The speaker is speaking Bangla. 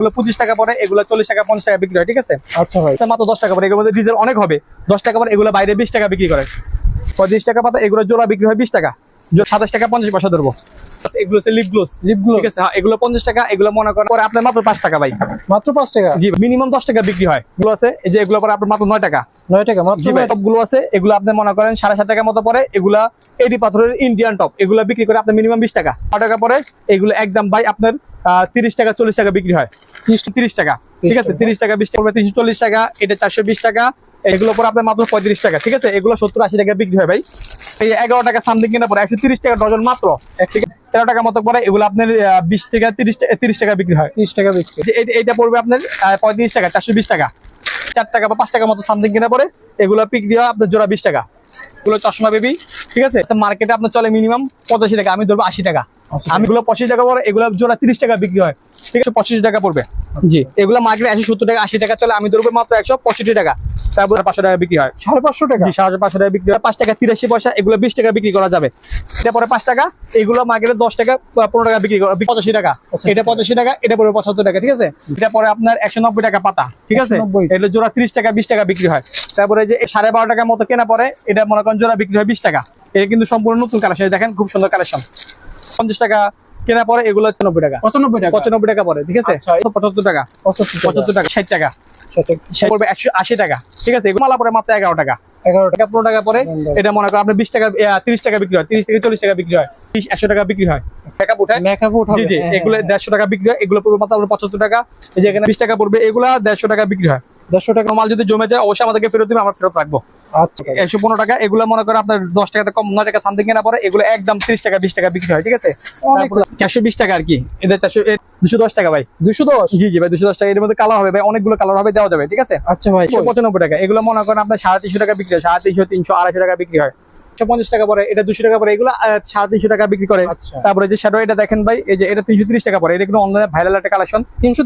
এগুলো পঁচিশ টাকা পরে এগুলো চল্লিশ টাকা পঞ্চাশ টাকা বিক্রি হয় ঠিক আছে? আচ্ছা ভাই। মাত্র দশ টাকা পরে এগুলোর মধ্যে ডিজেল অনেক হবে। দশ টাকা পরে এগুলো বাইরে বিশ টাকা বিক্রি করে। পঁয়ত্রিশ টাকা পাতা এগুলো জোড়া বিক্রি হয় বিশ টাকা। সাতাশ টাকা পঞ্চাশ পয়সা ধরবো। এগুলো হচ্ছে লিপ গ্লোস লিপগুলো ঠিক আছে হ্যাঁ এগুলো পঞ্চাশ টাকা এগুলো মনে করেন পরে আপনার মাত্র পাঁচ টাকা ভাই। মাত্র পাঁচ টাকা? জি মিনিমাম দশ টাকা বিক্রি হয়। এগুলো আছে এই যে এগুলো পরে আপনার মাত্র নয় টাকা। নয় টাকা জি ভাই আছে এগুলো আপনি মনে করেন সাড়ে সাত টাকার মতো পরে এগুলা এডি পাথরের ইন্ডিয়ান টপ এগুলো বিক্রি করে আপনার মিনিমাম বিশ টাকা। ছ টাকা পরে এগুলো একদম ভাই আপনার তিরিশ টাকা চল্লিশ টাকা বিক্রি হয়। তিরিশ টাকা ঠিক আছে। তিরিশ টাকা বিশ টাকা তিনশো চল্লিশ টাকা এটা চারশো বিশ টাকা। এগুলো পরে আপনার মাত্র পঁয়ত্রিশ টাকা ঠিক আছে? এগুলো সত্তর আশি টাকা বিক্রি হয় ভাই। এই এগারো টাকা সামথিং কিনা পরে একশো তিরিশ টাকা ডজন মাত্র? তেরো টাকা মতো পরে এগুলো আপনার বিশ থেকে তিরিশ তিরিশ টাকা বিক্রি হয়। তিরিশ টাকা বিক্রি। এটা- পড়বে আপনার পঁয়ত্রিশ টাকা চারশো বিশ টাকা। চার টাকা বা পাঁচ টাকা মতো সামথিং কিনা পরে এগুলো পিক দেওয়া আপনার জোড়া বিশ টাকা। এগুলো চশমা বেবি ঠিক আছে? মার্কেটে আপনার চলে মিনিমাম পঁচাশি টাকা আমি ধরবো আশি টাকা। আমি এগুলো পঁচিশ টাকা পরে এগুলো জোড়া তিরিশ টাকা বিক্রি হয়। ঠিক আছে পঁচিশ টাকা পড়বে। জি। এগুলো মার্কেটে একশো সত্তর টাকা আশি টাকা চলে আমি ধরবো মাত্র একশো পঁয়ষট্টি টাকা। তারপরে পাঁচশো টাকা বিক্রি হয়। সাড়ে পাঁচশো টাকা? জি সাড়ে পাঁচশো টাকা বিক্রি হয়। পাঁচ টাকা তিরাশি পয়সা এগুলো বিশ টাকা বিক্রি করা যাবে। এটা পরে পাঁচ টাকা এগুলো মার্কেটে দশ টাকা পনেরো টাকা বিক্রি করা পঁচাশি টাকা। এটা পঁচাশি টাকা এটা পরে পঁচাত্তর টাকা ঠিক আছে? এটা পরে আপনার একশো নব্বই টাকা পাতা ঠিক আছে? এগুলো জোড়া ত্রিশ টাকা বিশ টাকা বিক্রি হয়। তারপরে যে সাড়ে বারো টাকার মতো কেনা পরে এটা মনে করেন জোড়া বিক্রি হয় বিশ টাকা। এটা কিন্তু সম্পূর্ণ নতুন কালেকশন দেখেন খুব সুন্দর কালেকশন। পঞ্চাশ টাকা কেনা পরে এগুলো নব্বই টাকা। পঁচানব্বই টাকা। পঁচানব্বই টাকা পরে ঠিক আছে? আচ্ছা, পঁচাত্তর টাকা। পঁচাত্তর টাকা। ষাট টাকা। পড়বে একশো আশি টাকা ঠিক আছে? এগুলো মালা পরে মাত্র এগারো টাকা। এগারো টাকা। টাকা পনেরো টাকা। পরে এটা মনে করেন আপনার বিশ টাকা তিরিশ টাকা বিক্রি হয় তিরিশ থেকে চল্লিশ টাকা বিক্রি হয় একশো টাকা বিক্রি হয়। জি জি হ্যাঁ, এগুলো হ্যাঁ। দেড়শো টাকা বিক্রি হয় এগুলো পড়বে মাত্র পঁচাত্তর টাকা। এই যে এখানে বিশ টাকা পড়বে এগুলো দেড়শো টাকা বিক্রি হয়। দেড়শো টাকা মাল যদি জমে যায় অবশ্যই আমাদেরকে ফেরত দিবে আমরা ফেরত রাখব। আচ্ছা একশো পনেরো টাকা এগুলো মনে করেন আপনার দশ টাকা কম নয় টাকা সামথিং কেনা পরে এগুলো একদম তিরিশ টাকা বিশ টাকা বিক্রি হয় ঠিক আছে? চারশো বিশ টাকা আর কি। এটা চারশো দুশো দশ টাকা ভাই। দুশো দশ? জি জি ভাই দুশো দশ টাকা। এর মধ্যে কালার হবে ভাই অনেকগুলো কালার হবে দেওয়া যাবে ঠিক আছে? আচ্ছা ভাই পঁচানব্বই টাকা। এগুলো মনে করেন আপনার সাড়ে তিনশো টাকা বিক্রি হয় সাড়ে তিনশো তিনশো আড়াইশো টাকা বিক্রি হয়। পঞ্চাশ টাকা পরে এটা দুশো টাকা পরে এগুলো সাড়ে তিনশো টাকা বিক্রি করে। আচ্ছা। তারপরে যে শ্যাডো এটা দেখেন ভাই এই যে এটা তিনশো তিরিশ টাকা পরে। এটা কিন্তু অনলাইনে ভাইরাল একটা কালেকশন তিনশো